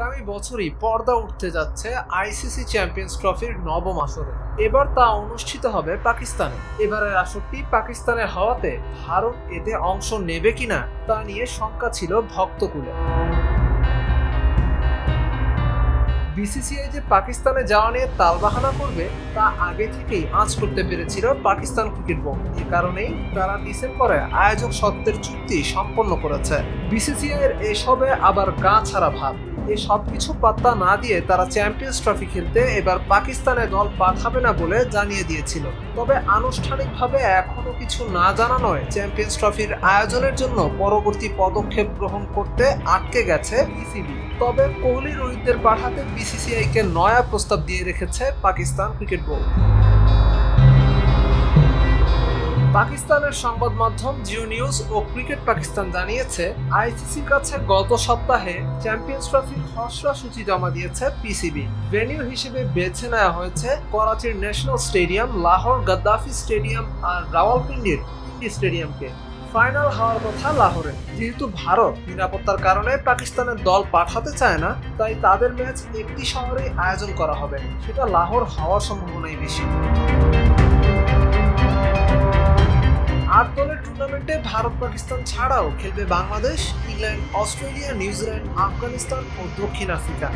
আগামী বছরই পর্দা উঠতে যাচ্ছে আইসিসি চ্যাম্পিয়ন্স ট্রফির নবম আসরে। এবার তা অনুষ্ঠিত হবে পাকিস্তানে। এবারের আসরটি পাকিস্তানে হওয়াতে ভারত এতে অংশ নেবে কিনা তা নিয়ে শঙ্কা ছিল ভক্তকুলে। বিসিসিআই যে পাকিস্তানে যাওয়া নিয়ে তালবাহানা করবে, তা আগে থেকেই আঁচ করতে পেরেছিল পাকিস্তান ক্রিকেট বোর্ড। এ কারণেই তারা ডিসেম্বরে আয়োজক সত্ত্বের চুক্তি সম্পন্ন করেছে। বিসিসিআই এর এসবে আবার গা ছাড়া ভাব। এ সব কিছু পাত্তা না দিয়ে তারা চ্যাম্পিয়ন্স ট্রফি খেলতে এবার পাকিস্তানে দল পাঠাবে না বলে জানিয়ে দিয়েছিল। তবে আনুষ্ঠানিকভাবে এখনও কিছু না জানানোয় চ্যাম্পিয়ন্স ট্রফির আয়োজনের জন্য পরবর্তী পদক্ষেপ গ্রহণ করতে আটকে গেছে বিসিবি তবে কোহলি রোহিতদের পাঠাতে বিসিসিআইকে নয়া প্রস্তাব দিয়ে রেখেছে পাকিস্তান ক্রিকেট বোর্ড। পাকিস্তানের সংবাদ মাধ্যম জিও নিউজ ও ক্রিকেট পাকিস্তান জানিয়েছে, আইসিসির কাছে গত সপ্তাহে চ্যাম্পিয়ন্স ট্রফির খসড়া সূচি জমা দিয়েছে পিসিবি। ভেনিউ হিসেবে বেছে নেওয়া হয়েছে করাচির National Stadium, Lahore Gaddafi stadium আর রাওয়ালপিন্ডির ইন্ডি স্টেডিয়ামকে। ফাইনাল হওয়ার কথা লাহোরে। যেহেতু ভারত নিরাপত্তার কারণে পাকিস্তানের দল পাঠাতে চায় না, তাই তাদের ম্যাচ একটি শহরে আয়োজন করা হবে। সেটা লাহোর হওয়ার সম্ভাবনাই বেশি। দলের ভারত পাকিস্তান ছাড়াও খেলবে Bangladesh England Australia New Zealand Afghanistan ও দক্ষিণ আফ্রিকা।